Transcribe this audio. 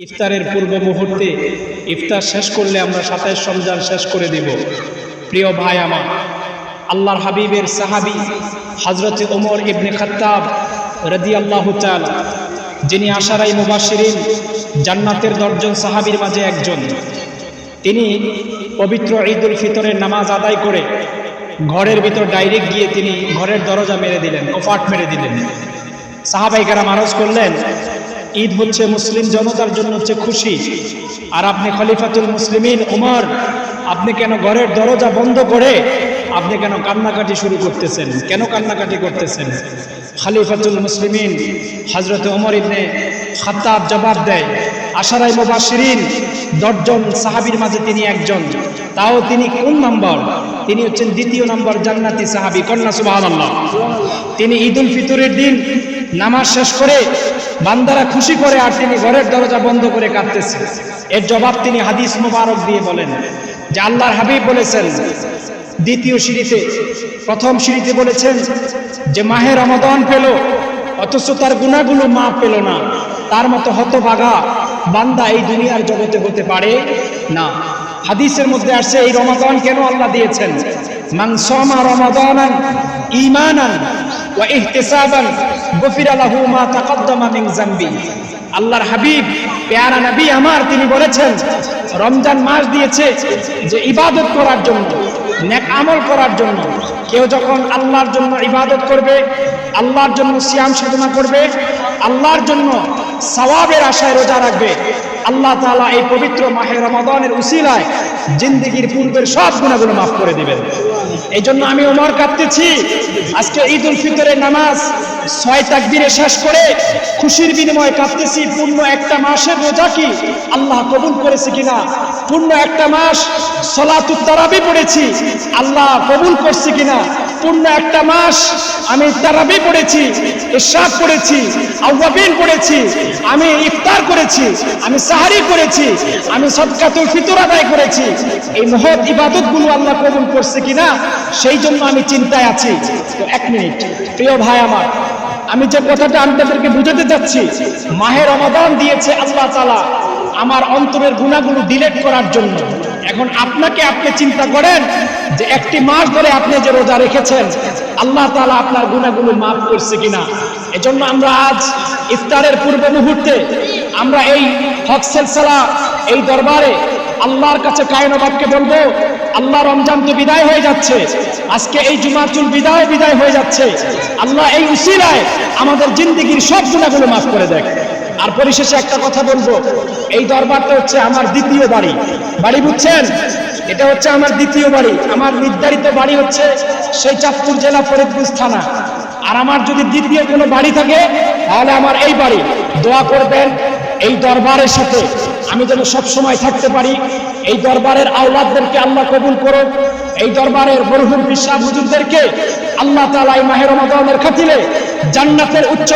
ইফতারের পূর্ব মুহূর্তে ইফতার শেষ করলে আমরা সাতাইশ রমজান শেষ করে দেব। প্রিয় ভাই আমার, আল্লাহর হাবিবের সাহাবি হজরত ওমর ইবনে খত্তাব রদি আল্লাহ যিনি আশারাই মুবাসিরিন জান্নাতের দশজন সাহাবির মাঝে একজন। তিনি পবিত্র ঈদুল ফিতরের নামাজ আদায় করে ঘরের ভিতর ডাইরেক্ট গিয়ে তিনি ঘরের দরজা মেরে দিলেন, ওফাট মেরে দিলেন। সাহাবাইকারা মারজ করলেন ঈদ হচ্ছে মুসলিম জনতার জন্য হচ্ছে খুশি। আর আপনি খলিফাতুল মুসলিমিন, উমর, আপনি কেন ঘরের দরজা বন্ধ করে আপনি কেন কান্নাকাটি শুরু করতেছেন? কেন কান্নাকাটি করতেছেন? খলিফাতুল মুসলিমিন হজরত ওমর ইবনে খাত্তাব জবাব দেয়, আশারাই মুবাশিরিন দশজন সাহাবীর মাঝে তিনি একজন। তাও তিনি কোন নম্বর? তিনি হচ্ছেন দ্বিতীয় নম্বর জান্নাতি সাহাবী, কন্যা সুবহানাল্লাহ। তিনি ঈদুল ফিতরের দিন নামাজ শেষ করে বান্দারা খুশি করে আর তিনি ঘরের দরজা বন্ধ করে কাঁদতেছে। এর জবাব তিনি হাদিস মুবারক দিয়ে বলেন, যে আল্লাহর হাবিব বলেছেন, দ্বিতীয় সিঁড়িতে, প্রথম সিঁড়িতে বলেছেন যে মাহে রমাদান পেল, অথচ তার গুণাগুলো মা পেল না। তার মতো হতভাগা বান্দা এই দুনিয়ার জগতে হতে পারে না। হাদিসের মধ্যে আসছে, এই রমাদান কেন আল্লাহ দিয়েছেন? মান সমা ঈমানান ওয়া ইহতিসাবান গফিরা লাহু মা তাকদ্দামা মিন যামবি। আল্লাহর হাবিব, পেয়ারা নবী আমার, তিনি বলেছেন, রমজান মাস দিয়েছে যে ইবাদত করার জন্য, নেক আমল করার জন্য। কেউ যখন আল্লাহর জন্য ইবাদত করবে, আল্লাহর জন্য সিয়াম সাধনা করবে, আল্লাহর জন্য সওয়াবের আশায় রোজা রাখবে, আল্লাহ তাআলা এই পবিত্র মাহে রমাদানের উসিলায় জিন্দেগির পূর্বের সব গুণাগুলো মাফ করে দিবেন। এই জন্য আমি ওমর কাঁদতেছি। আজকে ঈদ উল ফিতরের নামাজ ছয় তাকবীরে শেষ করে খুশির বিনিময়ে কাঁদতেছি, পূর্ণ একটা মাসের রোজা কি আল্লাহ কবুল করেছে কিনা? পূর্ণ একটা মাস সলাতুত তারাবি পড়েছি, আল্লাহ কবুল করছে কিনা? পূর্ণ একটা মাস আমি তারাবি পড়েছি ইশরাক পড়েছি, আউয়াবিন পড়েছি, আমি ইফতার করেছি, আমি সাহারি করেছি, আমি সদকাতুল ফিতর আদায় করেছি। এই মহৎ ইবাদতগুলো আল্লাহ কবুল করছে কিনা, সেই জন্য আমি চিন্তায় আছি। তো এক মিনিট, প্রিয় ভাই আমার, আমি যে কথাটা আমি তাদেরকে বুঝাতে চাচ্ছি মাহের অবদান দিয়েছে আল্লাহ তালা আমার অন্তরের গুণাগুলো ডিলেট করার জন্য। এখন আপনাকে আপনি চিন্তা করেন যে একটি মাস ধরে আপনি যে রোজা রেখেছেন, আল্লাহ তালা আপনার গুণাগুলো মাফ করছে কিনা? এজন্য আমরা আজ ইফতারের পূর্ব মুহূর্তে আমরা এই হকসেল সালা এই দরবারে আল্লাহর কাছে কায়নবাদকে বলব, আল্লাহ রমজান তো বিদায় হয়ে যাচ্ছে, আজকে এই জুমার চুল বিদায় বিদায় হয়ে যাচ্ছে। আল্লাহ এই উসিলায় আমাদের জিন্দগির সব গুণাগুলো মাফ করে দেয়। আর পরিশেষে একটা কথা বলব। এই দরবারটা হচ্ছে আমার দ্বিতীয় বাড়ি। বাড়ি বুঝছেন? এটা হচ্ছে আমার দ্বিতীয় বাড়ি। আমার নির্ধারিত বাড়ি হচ্ছে সেই চাঁদপুর জেলা ফরিদপুর থানা। আর আমার যদি দ্বিতীয় কোনো বাড়ি থাকে, তাহলে আমার এই বাড়ি। দোয়া করবেন এই দরবারের সাথে। আমি যেন সব সময় থাকতে পারি। এই দরবারের আওলাদদেরকে আল্লাহ কবুল করো এই দরবারের মরহুম বিশ্বাস হুজুরদেরকে আল্লাহ তালা এই মাহের রমাদানের খাতিলে জান্নাতের উচ্চ